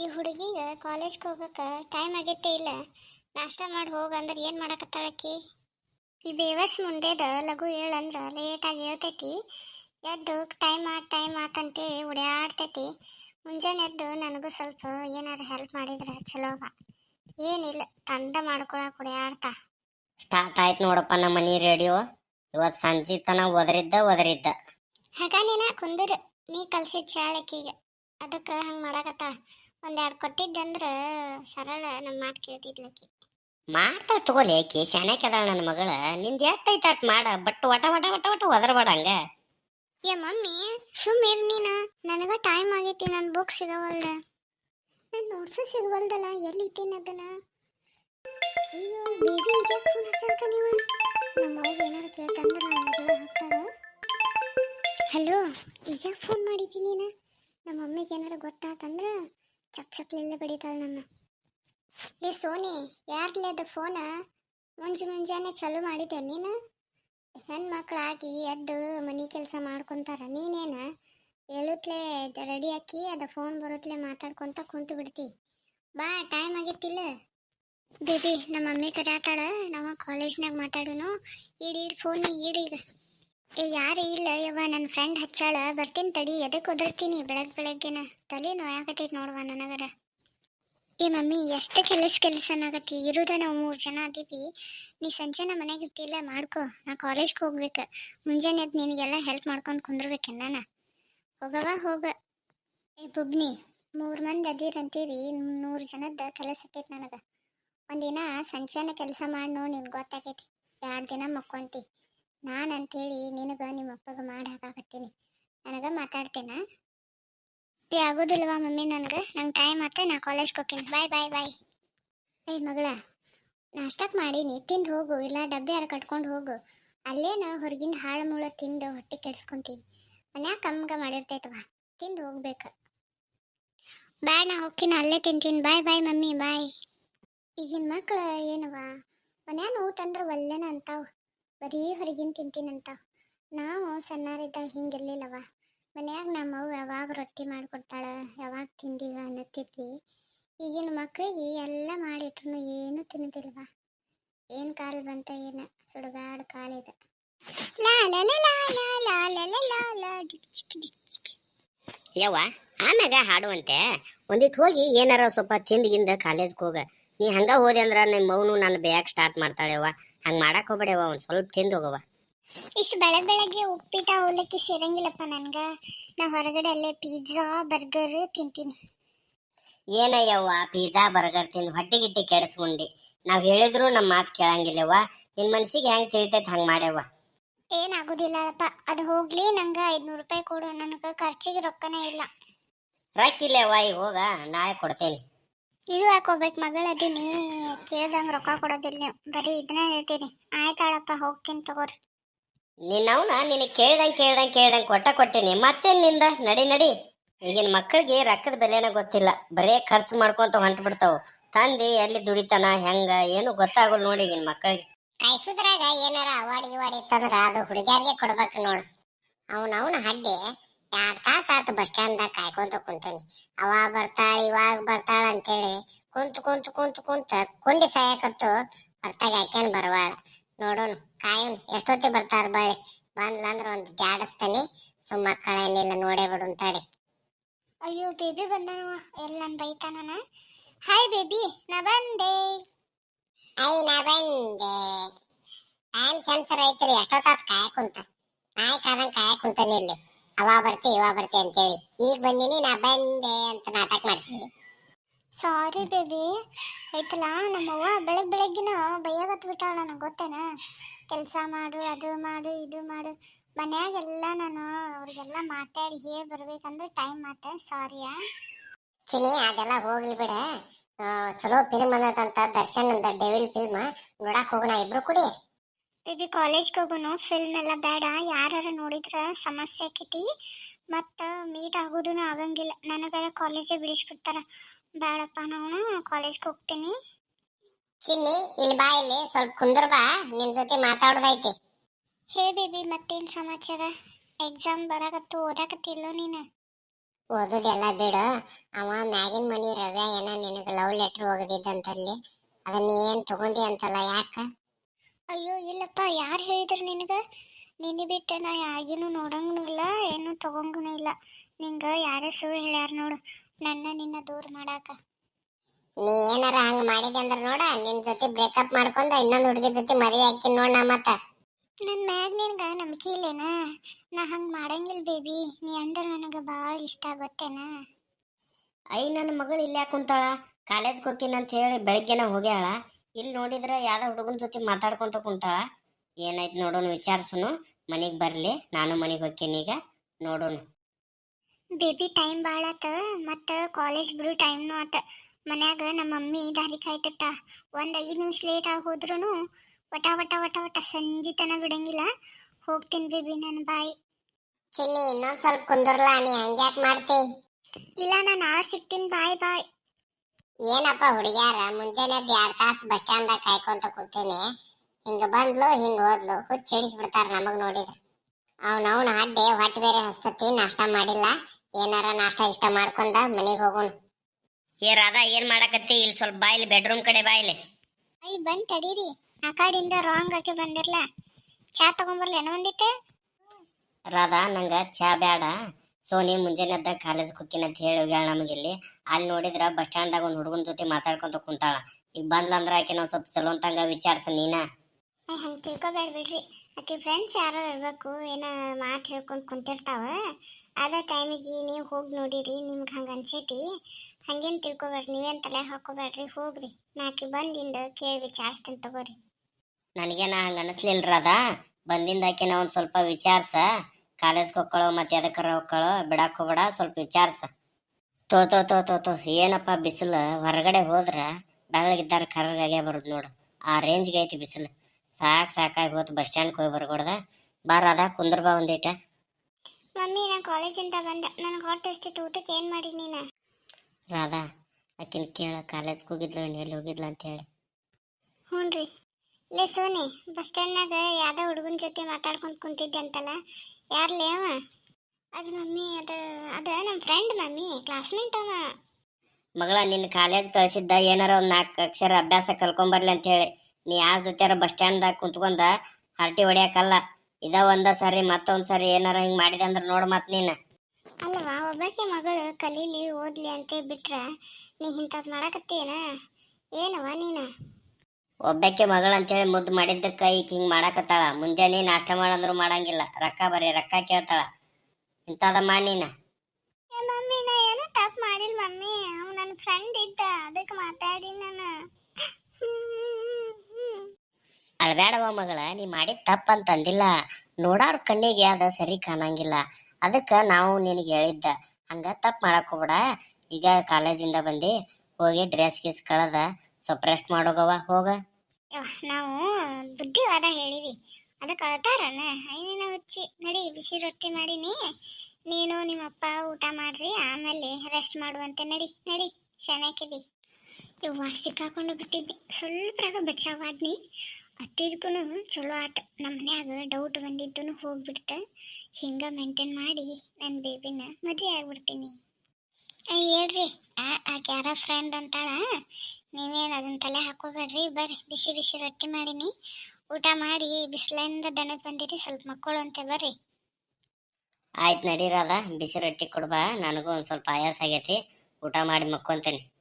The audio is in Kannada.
ಈ ಹುಡುಗಿಗೆ ಕಾಲೇಜ್ಗೆ ಹೋಗಕ್ಕೆ ಟೈಮ್ ಆಗೈತೆ ಇಲ್ಲ. ನಾಷ್ಟ ಮಾಡಿ ಹೋಗ ಅಂದ್ರೆ ಏನು ಮಾಡಕತ್ತಾಳಕ್ಕಿ ಈ ಬೇವರ್ಸ್ ಮುಂಡೆದ ಲಘು ಹೇಳಂದ್ರೆ ಲೇಟಾಗಿ ಹೇಳ್ತೈತಿ ಎದ್ದು ಟೈಮ್ ಆ ಟೈಮ್ ಆತಂತೆ ಓಡಾಡ್ತೈತಿ ಮುಂಜಾನೆ ಎದ್ದು ನನಗೂ ಸ್ವಲ್ಪ ಏನಾರು ಹೆಲ್ಪ್ ಮಾಡಿದ್ರೆ ಚಲೋವ ಏನಿಲ್ಲ ತಂದ ಮಾಡ್ಕೊಳಕ್ಕೆ ಓಡಾಡ್ತಾ ಸ್ಟಾರ್ಟ್ ಆಯ್ತು ನೋಡಪ್ಪ ನಮ್ಮ ಮನೆ ರೇಡಿಯೋ ಇವತ್ತು ಸಂಜೆ ತನ ಒದರಿದ್ದ ಒದರಿದ್ದ. ಹಾಗ ನೀನ ಕುಂದಿರು ನೀ ಕಲ್ಸಿದ ಚಾಳಕ್ಕೀಗ ಅದಕ್ಕೆ ಹಂಗೆ ಮಾಡಕತ್ತಾಳ. ಒಂದೆರಡು ಕೊಟ್ಟಿದ್ದಂದ್ರ ಸರಳ ನಮ್ಮ ಮಾತು ಕೇಳ್ತಿದ್ಲಕಿ ಮಾಡ್ತಾಳ ತಗೋಲಿ ಆಕಿ ಶಾನ್ಯಾಕ ಅದಾಳ ನನ್ನ ಮಗಳ. ನಿಂದ ಎಷ್ಟೈತೆ ಅಟ್ ಮಾಡ, ಬಟ್ ವಟ ವಟ ವಟ ವಟ ಒದರ್ಬೇಡ ಏ ಮಮ್ಮಿ ಸುಮ್ಮೀರ್ ನೀನ. ನನಗೆ ಟೈಮ್ ಆಗೈತಿ ನನ್ನ ಬುಕ್ ಸಿಗವಲ್ದ. ನನ್ನ ನೋಟ್ಸ್ ಸಿಗವಲ್ದಲ್ಲ ಎಲ್ಲಿ ಇಟ್ಟೀನಿ ಅದನ್ನ? ಅಯ್ಯೋ ನೀವ? ನಮ್ಮ ಅವ್ಗ ಏನಾರು ಕೇಳ್ತಂದ್ರ ಹಲೋ ಈಗ ಫೋನ್ ಮಾಡಿದ್ದೀನಿ ನೀನ? ನಮ್ಮ ಮಮ್ಮಿಗೆ ಏನಾರ ಗೊತ್ತಾತಂದ್ರ? ಚಪ್ ಚಪ್ಲೆಲ್ಲ ಬಡಿತಾಳ ನನ್ನ. ಏ ಸೋನಿ, ಯಾರ್ಲಿ ಅದು ಫೋನ ಮುಂಜು ಮುಂಜಾನೆ ಚಾಲು ಮಾಡಿದ್ದೆ ನೀನು? ಹೆಣ್ಮಕ್ಳಾಗಿ ಎದ್ದು ಮನೆ ಕೆಲಸ ಮಾಡ್ಕೊಂತಾರ, ನೀನೇನ? ಹೇಳುತ್ಲೆ ರೆಡಿ ಹಾಕಿ ಅದು ಫೋನ್ ಬರುತ್ತಲೇ ಮಾತಾಡ್ಕೊಂತ ಕುಂತು ಬಿಡ್ತಿ. ಬಾ ಟೈಮ್ ಆಗಿತ್ತಿಲ್ಲ ಬೇಬಿ ನಮ್ಮ ಮಮ್ಮಿ ಕಡೆ ಆತಾಳ ನಮ್ಮ ಕಾಲೇಜ್ನಾಗ ಮಾತಾಡೋನು ಇಡೀ ಫೋನ್ ಈಗ. ಏ, ಯಾರು ಇಲ್ಲ, ಯವ್ವ ನನ್ನ ಫ್ರೆಂಡ್ ಹಚ್ಚಾಳ. ಬರ್ತೀನಿ ತಡಿ ಎದಕ್ಕೆ ಒದರ್ತೀನಿ? ಬೆಳಗ್ಗೆ ಬೆಳಗ್ಗೆನ. ತಲೆ ನೋಯಾಕತೈತಿ ನೋಡುವ ನನಗರ. ಏ, ಮಮ್ಮಿ, ಎಷ್ಟು ಕೆಲಸ ಕೆಲಸ ಅನ್ನಕತ್ತಿ ಇರುದ ನಾವು ಮೂರು ಜನ ಅದೀವಿ. ನೀ ಸಂಜೆ ನಮ್ಮ ಮನೆಗೆ ಇರ್ತಿಲ್ಲ, ಮಾಡ್ಕೋ. ನಾ ಕಾಲೇಜ್ಗೆ ಹೋಗ್ಬೇಕು. ಮುಂಜಾನೆ ಎದ್ದು ನಿನಗೆಲ್ಲ ಹೆಲ್ಪ್ ಮಾಡ್ಕೊಂಡು ಕುಂದ್ರಬೇಕೆ ನಾನು? ಹೋಗವ ಹೋಗ. ಏ ಬುಬ್ನಿ ಮೂರು ಮಂದಿ ಅದಿರಂತೀರಿ ನೂರು ಜನದ ಕೆಲಸ ಐತೈತಿ ನನಗೆ. ಒಂದಿನ ಸಂಜೆನ ಕೆಲಸ ಮಾಡಿ ನೋಡಿ, ನಿನ್ಗೆ ಗೊತ್ತಾಗೈತಿ. ಎರಡು ದಿನ ಮಕ್ಕೊಂತಿ? ನಾನು ಅಂತೇಳಿ ನಿನಗೆ ನಿಮ್ಮ ಅಪ್ಪಗೆ ಮಾಡಿ ಹಾಕಾಕತ್ತೀನಿ. ನನಗೆ ಮಾತಾಡ್ತೇನ? ಏ, ಆಗೋದಿಲ್ವಾ ಮಮ್ಮಿ ನನಗೆ? ನಂಗೆ ಟೈಮ್ ಆತ, ನಾ ಕಾಲೇಜ್ಗೆ ಹೋಗ್ತೀನಿ. ಬಾಯ್ ಬಾಯ್ ಬಾಯ್ ಏ, ಮಗಳ ನಾಷ್ಟಕ್ಕೆ ಮಾಡೀನಿ. ತಿಂದು ಹೋಗು, ಇಲ್ಲ ಡಬ್ಬೆ ಯಾರು ಕಟ್ಕೊಂಡು ಹೋಗು. ಅಲ್ಲೇನ ಹೊರಗಿಂದ ಹಾಳು ಮೂಳ ತಿಂದು ಹೊಟ್ಟೆ ಕೆಡ್ಸ್ಕೊಂತಿ. ಮನ್ಯಾಗ ಕಮ್ಗ ಮಾಡಿರ್ತೈತವ ತಿಂದು ಹೋಗ್ಬೇಕು. ಬ್ಯಾಡ, ನಾ ಹೋಗ್ತೀನಿ, ಅಲ್ಲೇ ತಿಂತೀನಿ. ಬಾಯ್ ಬಾಯ್ ಮಮ್ಮಿ ಬಾಯ್ ಈಗಿನ ಮಕ್ಕಳು ಏನವ ಮನ್ಯಾನ ಊಟ ಅಂದ್ರೆ ಒಲ್ಲೆನ ಅಂತಾವ್. ಬರೀ ಹೊರಗಿನ ತಿಂತೀನಂತ ನಾವು ಸಣ್ಣಾರಿದ್ದಾಗ ಹಿಂಗಿರ್ಲಿಲ್ಲವ ಮನ್ಯಾಗ ನಮ್ಮ ಅವ್ವ ಯಾವಾಗ ರೊಟ್ಟಿ ಮಾಡಿಕೊಡ್ತಾಳೆ ಯಾವಾಗ ತಿಂದೀವ ಅನ್ನತ್ತಿದ್ವಿ ಈಗಿನ ಮಕ್ಕಳಿಗೆ ಎಲ್ಲ ಮಾಡಿಟ್ರು ಏನು ತಿನ್ನೋದಿಲ್ವ ಏನು ಕಾಲು ಬಂತ ಏನು ಸುಡಗಾಡ ಕಾಲಿದೆ ಯವ್ವ ಆಮ್ಯಾಗ ಹಾಡುವಂತೆ ಒಂದಿಟ್ಟು ಹೋಗಿ ಏನಾರ ಸ್ವಲ್ಪ ತಿಂದಿಗಿಂದ ಕಾಲೇಜ್ಗೆ ಹೋಗ ನೀ ಹಂಗ ಹೋದೆ ಅಂದ್ರೆ ನಿಮ್ಮ ಮೌನು ನನ್ನ ಬೇಯಾಕ್ ಸ್ಟಾರ್ಟ್ ಮಾಡ್ತಾಳೆವ್ವ ಹಂಗ ಮಾಡಕ್ ಹೋಗ್ಬೇಡವ ಒಂದ್ ಸ್ವಲ್ಪ ತಿಂದು ಹೋಗವ ಇಷ್ಟು ಬೆಳೆ ಬೆಳಗ್ಗೆ ಉಪ್ಪಿಟ ಅವಲಕ್ಕಿ ಸೇರಂಗಿಲ್ಲಪ್ಪ ನನ್ಗ. ನಾ ಹೊರಗಡೆ ಅಲ್ಲೇ ಪಿಜ್ಜಾ ಬರ್ಗರ್ ತಿಂತೀನಿ. ಏನಯ್ಯವ್ವ ಪಿಜ್ಜಾ ಬರ್ಗರ್ ತಿಂದು ಹೊಟ್ಟೆ ಗಿಟ್ಟಿ ಕೆಡಿಸ್ಕೊಂಡಿ. ನಾವ್ ಹೇಳಿದ್ರು ನಮ್ಮ ಮಾತು ಕೇಳಂಗಿಲ್ಲವ್ವ. ನಿನ್ ಮನ್ಸಿಗೆ ಹೆಂಗ್ ತಿಳಿತೈತೆ ಹಂಗ್ ಮಾಡ್ಯವ್ವ. ಏನಾಗುದಿಲ್ಲಪ್ಪ ಅದು ಹೋಗ್ಲಿ ನಂಗೆ ಐದ್ನೂರು ರೂಪಾಯಿ ಕೊಡು ನನಗೆ ಖರ್ಚಿಗೆ ರೊಕ್ಕನೇ ಇಲ್ಲ. ರೊಕ್ಕಿಲ್ಲವ್ವ ಈಗ ಹೋಗ ನಾಳೆ ಕೊಡ್ತೇನೆ. ಇದು ಹಾಕೋಬೇಕು ಅದೀನಿ. ಕೇಳ್ದಂಗೆ ರೊಕ್ಕ ಕೊಡೋದಿಲ್ಲ ನೀವು. ಬರೀ ಇದನ್ನೇ ಹೇಳ್ತೀರಿ ಆಯ್ತಾಳಪ್ಪ ಹೋಗ್ತೀನಿ ತಗೋರಿ. ನಿನ್ನವನ ನಿನಗೆ ಕೇಳ್ದಂಗೆ ಕೇಳ್ದಂಗೆ ಕೇಳ್ದಂಗೆ ಕೊಟ್ಟ ಕೊಟ್ಟೇನಿ. ಮತ್ತೆ ನಿಂದ? ನಡಿ ನಡಿ. ಈಗಿನ ಮಕ್ಕಳಿಗೆ ರೊಕ್ಕದ ಬೆಲೆನ ಗೊತ್ತಿಲ್ಲ. ಬರೇ ಖರ್ಚು ಮಾಡ್ಕೊಂತ ಹೊಂಟು ಬಿಡ್ತಾವ ತಂದೆ ಎಲ್ಲಿ ದುಡಿತಾನ ಹೆಂಗ ಏನು ಗೊತ್ತಾಗಲ್ಲ ನೋಡಿ ಈಗಿನ ಮಕ್ಕಳಿಗೆ. ಕಾಯಿಸುದ್ರಾಗ ಏನಾರ ಅವಾಡಿ ಗಿವಾರ್ಡ್ ಇತ್ತಂದ್ರ ಅದು ಹುಡುಗಾರಿಗೆ ಕೊಡ್ಬೇಕು ನೋಡು. ಅವನ ಅವನ ಹಡ್ಡಿ ಎರಡ್ ತಾಸ ಆತು ಬಸ್ ಸ್ಟ್ಯಾಂಡ್ದಾಗ ಕಾಯ್ಕೊಂತ ಕುಂತಾನಿ. ಅವ ಬರ್ತಾಳ ಇವಾಗ ಬರ್ತಾಳ ಅಂತೇಳಿ ಕುಂತ ಕುಂತ ಕುಂತ ಕುಂತ ಕುಂಡಿ ಸಾಯಕತ್ತು ಬರ್ತಾಗ ಹಾಕ್ಯಾನ್ ಬರವಾಳ. ನೋಡೋಣ ಕಾಯೋನ್ ಎಷ್ಟೊತ್ತಿ ಬರ್ತಾರ ಬಳ್ಳಿ. ಬಂದ್ಲಂದ್ರ ಒಂದ್ ಜಾಡಸ್ತನಿ. ಸುಮ್ಮ ಏನಿಲ್ಲ ನೋಡೇ ಬಿಡು ಅಂತಾಡಿ ಅಯ್ಯೋ ಬೇಬಿ ಬಂದನವ. ಎಲ್ಲ ನಾನು ಬೈತಾನ ಹಾಯ್ ಬೇಬಿ ನಾ ಬಂದೆ. ಐ ನಾ ಬಂದೆ. ಟೈಮ್ ಸೆನ್ಸರ್ ಐತ್ರಿ. ಎಷ್ಟೊತ್ತಾತ್ ಕಾಯಕುಂತ? ಕುಂತ ನಾಯಿ ಕಾದಂಗ್ ಕಾಯಕುಂತಾನೆ ಇಲ್ಲಿ? ಅವ ಬರ್ತಿ ಇವ ಬರ್ತಿ ಅಂತೇಳಿ. ಈಗ ಬಂದಿನಿ ನಾ ಬಂದೆ ಅಂತ ನಾಟಕ ಮಾಡ್ತೀವಿ ಸಾರಿ ಬೇಬಿ ಆಯ್ತಲ್ಲ ನಮ್ಮವ್ವ ಬೆಳಗ್ಗೆ ಬೆಳಗ್ಗಿನ ಬೈಯಾಗತ್ ಬಿಟ್ಟಾಳ ನನಗೆ ಗೊತ್ತೇನ? ಕೆಲಸ ಮಾಡು ಅದು ಮಾಡು ಇದು ಮಾಡು. ಮನ್ಯಾಗೆಲ್ಲ ನಾನು ಅವ್ರಿಗೆಲ್ಲ ಮಾತಾಡಿ ಹೇಳಿ ಬರ್ಬೇಕಂದ್ರೆ ಟೈಮ್ ಮಾತೆ ಸಾರಿಯಾ ಚಿನಿ ಅದೆಲ್ಲ ಹೋಗ್ಲಿ ಬಿಡ. ಚಲೋ ಫಿಲ್ಮ್ ಅನ್ನೋದಂತ ದರ್ಶನ್ ಅಂತ ಡೆವಿಲ್ ಫಿಲ್ಮ್ ನೋಡಕ್ ಹೋಗೋಣ ಇಬ್ರು ಕೂಡಿ. ಬೇಬಿ ಕಾಲೇಜ್ಗೆ ಹೋಗೋನು ಫಿಲ್ಮ್ ಎಲ್ಲ ಬೇಡ. ಯಾರ ನೋಡಿದ್ರ ಸಮಸ್ಯೆ ಆಕೈತಿ ಮತ್ತು ಮೀಟ್ ಆಗೋದೂ ಆಗಂಗಿಲ್ಲ. ನನಗರ ಕಾಲೇಜೇ ಬಿಡಿಸ್ಬಿಡ್ತಾರ. ಬೇಡಪ್ಪ ನಾನು ಕಾಲೇಜ್ಗೆ ಹೋಗ್ತೀನಿ. ಚಿನ್ನಿ ಇಲ್ಲಿ ಬಾ ಇಲ್ಲಿ. ಸ್ವಲ್ಪ ಕುಂದ್ರ ಬಾ. ನಿನ್ ಜೊತೆ ಮಾತಾಡೋದೈತಿ. ಹೇ ಬೇಬಿ ಮತ್ತೇನು ಸಮಾಚಾರ? ಎಕ್ಸಾಮ್ ಬರಾಕತ್ತು ಓದಾಕತ್ತಿಲ್ಲೋ ನೀನು? ಓದೋದೆಲ್ಲ ಬಿಡು. ಅವ ಮ್ಯಾಗಿನ ಮನಿ ರವ್ಯ ಏನೋ ನಿನಗೆ ಲವ್ ಲೆಟರ್ ಹೋಗದಿದ್ದಂತಲ್ಲಿ ಅದನ್ನ ಏನು ತಗೊಂಡಿ ಅಂತಲ್ಲ ಯಾಕ? ಅಯ್ಯೋ ಇಲ್ಲಪ್ಪ ಯಾರು ಹೇಳಿದ್ರು ನಿನಗೆ? ನಿನ್ನೆ ಬಿಟ್ಟೆ ನಾ ಯಾರಿಗೂ ನೋಡಂಗೂ ಇಲ್ಲ ಏನೂ ತಗೊಂಗೂ ಇಲ್ಲ. ನಿಂಗೆ ಯಾರೇ ಸುಳ್ಳು ಹೇಳ್ಯಾರ ನೋಡು ನನ್ನ ನಿನ್ನ ದೂರ ಮಾಡಾಕ. ನೀ ಏನಾರ ಹಂಗ ಮಾಡಿದೆ ಅಂದ್ರೆ ನೋಡ ನಿನ್ ಜೊತೆ ಬ್ರೇಕಪ್ ಮಾಡ್ಕೊಂಡ ಇನ್ನೊಂದು ಹುಡುಗಿ ಜೊತೆ ಮದುವೆ ಹಾಕಿ ನೋಡ ನಾ ಮತ್ತ. ನನ್ನ ಮ್ಯಾಗ ನಿನ್ಗ ನಂಬಿಕೆ ಇಲ್ಲೇನ? ನಾ ಹಂಗೆ ಮಾಡಂಗಿಲ್ಲ ಬೇಬಿ ನೀ ಅಂದ್ರೆ ನನಗೆ ಭಾಳ ಇಷ್ಟ ಗೊತ್ತೇನ ಐ ನನ್ನ ಮಗಳು ಇಲ್ಲೇ ಕುಂತಾಳ? ಕಾಲೇಜ್ಗೆ ಹೋಗ್ತೀನಿ ಅಂತ ಹೇಳಿ ಬೆಳಿಗ್ಗೆನ ಹೋಗ್ಯಾಳ. ಇಲ್ಲಿ ನೋಡಿದ್ರೆ ಯಾವ್ದೋ ಹುಡುಗನ ಜೊತೆ ಮಾತಾಡ್ಕೊಂತ ಕುಂತಾಳ ಏನಾಯ್ತು ನೋಡೋಣ ವಿಚಾರಿಸುನು ಮನೆಗೆ ಬರಲಿ ನಾನು ಮನೆಗೆ ಹೋಗ್ತೀನಿ ಈಗ ನೋಡೋಣ. ಬೇಬಿ ಟೈಮ್ ಭಾಳ ಆತ ಮತ್ತು ಕಾಲೇಜ್ ಬಿಡು ಟೈಮ್ನು ಆತ. ಮನ್ಯಾಗ ನಮ್ಮ ಮಮ್ಮಿ ದಾರಿ ಕಾಯ್ತಿರ್ತ ಒಂದು ಐದು ನಿಮಿಷ ಲೇಟ್ ಆಗಿ ಹೋದ್ರೂ ವಟ ವಟ ವಟ ವಟ ಸಂಜೆ ತನ ಬಿಡಂಗಿಲ್ಲ. ಹೋಗ್ತೀನಿ ಬೇಬಿ ನನ್ನ ಬಾಯ್. ಚಿನ್ನಿ ಇನ್ನೊಂದ್ ಸ್ವಲ್ಪ ಕುಂದರ್ಲಾ ನೀ ಹಂಗ್ಯಾಕ್ ಮಾಡ್ತಿ? ಇಲ್ಲ ನಾನು ಆ ಸಿಗ್ತೀನಿ ಬಾಯ್ ಬಾಯ್. ಏನಪ್ಪ ಹುಡುಗ್ಯಾರ? ಮುಂಜಾನೆ ಎರಡ್ ತಾಸು ಬಸ್ ಸ್ಟ್ಯಾಂಡ್ ಕಾಯ್ಕೊಂತ ಕೂತೀನಿ. ಹಿಂಗ ಬಂದ್ಲು ಹಿಂಗ ಹೋದ್ಲು. ಹುಚ್ಚ ಹಿಡಿಸ್ಬಿಡ್ತಾರ ನಮಗ್ ನೋಡಿದ್ರ. ಅವ್ನವ್ನ ಅಡ್ಡೆ ಹೊಟ್ಟೆ ಬೇರೆ ಹಸ್ತತಿ ನಾಷ್ಟ ಮಾಡಿಲ್ಲ. ಏನಾರ ನಾಷ್ಟ ಇಷ್ಟ ಮಾಡ್ಕೊಂಡ ಮನೆಗ್ ಹೋಗೋಣ. ಏ ರಾಧಾ ಏನ್ ಮಾಡಕತ್ತಿ? ಇಲ್ಲಿ ಸ್ವಲ್ಪ ಬಾಯಿಲಿ ಬೆಡ್ರೂಮ್ ಕಡೆ ಬಾಯಿಲಿ ಐ ಬಂದ್ ತಡೀರಿ. ಆ ಕಡೆಯಿಂದ ರಾಂಗ್ ಆಗಿ ಬಂದಿರ್ಲ. ಚಾ ತಗೊಂಬರ್ಲೇನೋ ಒಂದಿತ್ತೆ ರಾಧಾ ನಂಗ ಚಾ ಬೇಡ ಸೋನಿ ಮುಂಜಾನೆ ಅದ್ದಾಗ ಕಾಲೇಜ್ ಕುಕ್ಕಿನ ಅಂತ ಹೇಳಿ ಹೋಗ್ಯಾಳ ನಮಗಿಲ್ಲಿ ಅಲ್ಲಿ ನೋಡಿದ್ರ ಬಸ್ ಸ್ಟ್ಯಾಂಡ್ದಾಗ ಒಂದು ಹುಡುಗನ ಜೊತೆ ಮಾತಾಡ್ಕೊಂತ ಕುಂತಾಳ. ಈಗ ಬಂದ್ಲಂದ್ರ ಆಕೆ ನಾವು ಸ್ವಲ್ಪ ಸಲುವಂತಂಗ ವಿಚಾರಿಸ ನೀನ. ಹಂಗೆ ತಿಳ್ಕೊಬೇಡ ಬಿಡ್ರಿ. ಆಕೆ ಫ್ರೆಂಡ್ಸ್ ಯಾರೋ ಇರ್ಬೇಕು ಏನ ಮಾತು ಹೇಳ್ಕೊಂತ ಕುಂತಿರ್ತಾವ. ಅದ ಟೈಮಿಗೆ ನೀವು ಹೋಗಿ ನೋಡಿರಿ ನಿಮ್ಗೆ ಹಂಗೆ ಅನ್ಸೈತಿ. ಹಂಗೇನು ತಿಳ್ಕೊಬೇಡ್ರಿ ನೀವೇನು ತಲೆ ಹಾಕೋಬೇಡ್ರಿ ಹೋಗ್ರಿ. ನಾಕಿ ಆಕೆ ಬಂದಿಂದ ಕೇಳಿ ವಿಚಾರಿಸ್ತೀನಿ ತಗೋರಿ. ನನಗೇನ ಹಂಗ ಅನಿಸ್ಲಿಲ್ಲ ಅದ. ಬಂದಿಂದ ಆಕೆನ ಒಂದ್ ಸ್ವಲ್ಪ ವಿಚಾರ್ಸ. ಕಾಲೇಜ್ಗೆ ಹೋಗ್ಕೊಳ್ಳೋ ಮತ್ತೆ ಎದಕ್ಕರ ಹೋಗ್ಕೊಳ್ಳೋ ಬಿಡಕ್ಕೆ ಹೋಗ್ಬೇಡ ಸ್ವಲ್ಪ ವಿಚಾರಿಸ. ತೋ ತೋ ತೋ ತೋ ತೋ ಏನಪ್ಪ ಬಿಸಿಲು? ಹೊರಗಡೆ ಹೋದ್ರೆ ಬೆಳಗಿದ್ದಾರ ಕರ್ರಗಾಗೆ ಬರುದು ನೋಡು. ಆ ರೇಂಜ್ಗೆ ಐತಿ ಬಿಸಿಲು. ಸಾಕು ಸಾಕಾಗಿ ಹೋತು ಬಸ್ ಸ್ಟ್ಯಾಂಡ್ಗೆ ಹೋಗಿ ಬರ್ಕೊಡ್ದ. ಬಾ ರಾಧಾ ಕುಂದ್ರ ಬಾ ಒಂದೀಟ ಮಮ್ಮಿ ನಾ ಕಾಲೇಜಿಂದ ಬಂದೆ. ನನಗೆ ಹೊಟ್ಟೆ ಹಸ್ತಿತ್ತು ಊಟಕ್ಕೆ ಏನು ಮಾಡಿ ನೀನು? ರಾಧಾ ಆಕಿನ ಕೇಳ. ಕಾಲೇಜ್ಗೆ ಹೋಗಿದ್ಲು ಏನು ಎಲ್ಲಿ ಹೋಗಿದ್ಲು ಅಂತ ಹೇಳಿ. ಹ್ಞೂ ರೀ. ಲೇ ಸೋನಿ ಬಸ್ ಸ್ಟ್ಯಾಂಡ್ನಾಗ ಯಾವುದೋ ಹುಡುಗನ ಜೊತೆ ಮಾತಾಡ್ಕೊಂಡು ಕುಂತಿದ್ದೆ ಅಂತಲ್ಲ? ಯಾರ್ಲೇ ಅವ? ಅದು ಮಮ್ಮಿ ಅದು ಅದು ನಮ್ಮ ಫ್ರೆಂಡ್ ಮಮ್ಮಿ ಕ್ಲಾಸ್ಮೇಟ್ ಅವ. ಮಗಳ ನಿನ್ನ ಕಾಲೇಜ್ ಕಳಿಸಿದ್ದ ಏನಾರ ಒಂದು ನಾಲ್ಕು ಅಕ್ಷರ ಅಭ್ಯಾಸ ಕಲ್ಕೊಂಬರ್ಲಿ ಅಂತ ಹೇಳಿ ನೀ ಯಾರ ಜೊತೆಯಾರ ಬಸ್ ಸ್ಟ್ಯಾಂಡ್ದಾಗ ಕುಂತ್ಕೊಂಡ ಹರಟಿ ಹೊಡಿಯಾಕಲ್ಲ. ಇದ ಒಂದ ಸರಿ ಮತ್ತೊಂದ್ ಸರಿ ಏನಾರ ಹಿಂಗ್ ಮಾಡಿದೆ ಅಂದ್ರೆ ನೋಡ್ ಮತ್ ನೀನ್. ಅಲ್ಲವಾ ಒಬ್ಬಾಕೆ ಮಗಳು ಕಲೀಲಿ ಓದ್ಲಿ ಅಂತ ಬಿಟ್ರ ನೀ ಇಂಥದ್ದು ಮಾಡಕತ್ತೀನ ಏನವ ನೀನು? ಒಬ್ಬಾಕೆ ಮಗಳು ಅಂತೇಳಿ ಮುದ್ದು ಮಾಡಿದ್ದಕ್ಕೆ ಈಗ ಹಿಂಗ್ ಮಾಡಾಕತ್ತಾಳ. ಮುಂಜಾನೆ ನಾಷ್ಟ ಮಾಡಂದ್ರು ಮಾಡಂಗಿಲ್ಲ. ರೊಕ್ಕ ಬರೀ ರೊಕ್ಕ ಕೇಳ್ತಾಳ. ಇಂಥದ ಮಾಡಿ ನೀನ. ಏ ಮಮ್ಮಿ ನಾ ಏನೋ ತಪ್ಪು ಮಾಡಿಲ್ಲ ಮಮ್ಮಿ. ಅವ್ ನನ್ನ ಫ್ರೆಂಡ್ ಇದ್ದ. ಅದಕ್ಕೆ ಮಾತಾಡಿ ನಾನು. ಅಳ್ಬ್ಯಾಡವ ಮಗಳ ನೀ ಮಾಡಿದ ತಪ್ಪು ಅಂದಿಲ್ಲ ನೋಡಾರ ಕಣ್ಣಿಗೆ ಅದ ಸರಿ ಕಾಣಂಗಿಲ್ಲ. ಅದಕ್ಕ ನಾವು ನಿನಗೆ ಹೇಳಿದ್ದ. ಹಂಗ ತಪ್ಪು ಮಾಡಕ್ ಹೋಗ್ಬೇಡ. ಈಗ ಕಾಲೇಜಿಂದ ಬಂದಿ ಹೋಗಿ ಡ್ರೆಸ್ ಗೀಸ್ ಕಳದ. ಸ್ವಲ್ಪ ರೆಸ್ಟ್ ಮಾಡೋಗವ ಹೋಗ. ನಾವು ಬುದ್ಧಿವಾದ ಹೇಳಿವಿ. ಅದಕ್ಕೆ ಅಳ್ತಾರನ ಐನಿನ ಹುಚ್ಚಿ. ನಡಿ, ಬಿಸಿ ರೊಟ್ಟಿ ಮಾಡೀನಿ. ನೀನು ನಿಮ್ಮಪ್ಪ ಊಟ ಮಾಡ್ರಿ, ಆಮೇಲೆ ರೆಸ್ಟ್ ಮಾಡುವಂತೆ. ನಡಿ ನಡಿ ಚೆನ್ನಾಗಿದಿ ಇವ್ವ ಸಿಕ್ಕಾಕೊಂಡು ಬಿಟ್ಟಿದ್ದೆ. ಸ್ವಲ್ಪರಾಗ ಬಚಾವಾದ್ನಿ. ಅತ್ತಿದ್ಕೂ ಚಲೋ ಆತ. ನಮ್ಮ ಮನ್ಯಾಗ ಡೌಟ್ ಬಂದಿದ್ದು ಹೋಗ್ಬಿಡ್ತ. ಹಿಂಗೆ ಮೇಂಟೈನ್ ಮಾಡಿ ನನ್ನ ಬೇಬಿನ ಮದುವೆ ಆಗ್ಬಿಡ್ತೀನಿ. ಹೇಳ್ರಿ. ಆಕೆ ಯಾರ ಫ್ರೆಂಡ್ ಅಂತಾಳ. ನೀವೇನು ಅದನ್ನ ತಲೆ ಹಾಕೋಬೇಡ್ರಿ, ಬರ್ರಿ. ಬಿಸಿ ಬಿಸಿ ರೊಟ್ಟಿ ಮಾಡೀನಿ. ಊಟ ಮಾಡಿ ಬಿಸಿಲಿಂದ ದನದ ಬಂದಿರಿ, ಸ್ವಲ್ಪ ಮಕ್ಕಳು ಬರ್ರಿ. ಆಯ್ತು ನಡೀರಲ್ಲ ಬಿಸಿ ರೊಟ್ಟಿ ಕೊಡ್ಬಾ. ನನಗೂ ಒಂದು ಸ್ವಲ್ಪ ಆಯಾಸ ಆಗೈತಿ. ಊಟ ಮಾಡಿ ಮಕ್ಕೊಂತೇನೆ.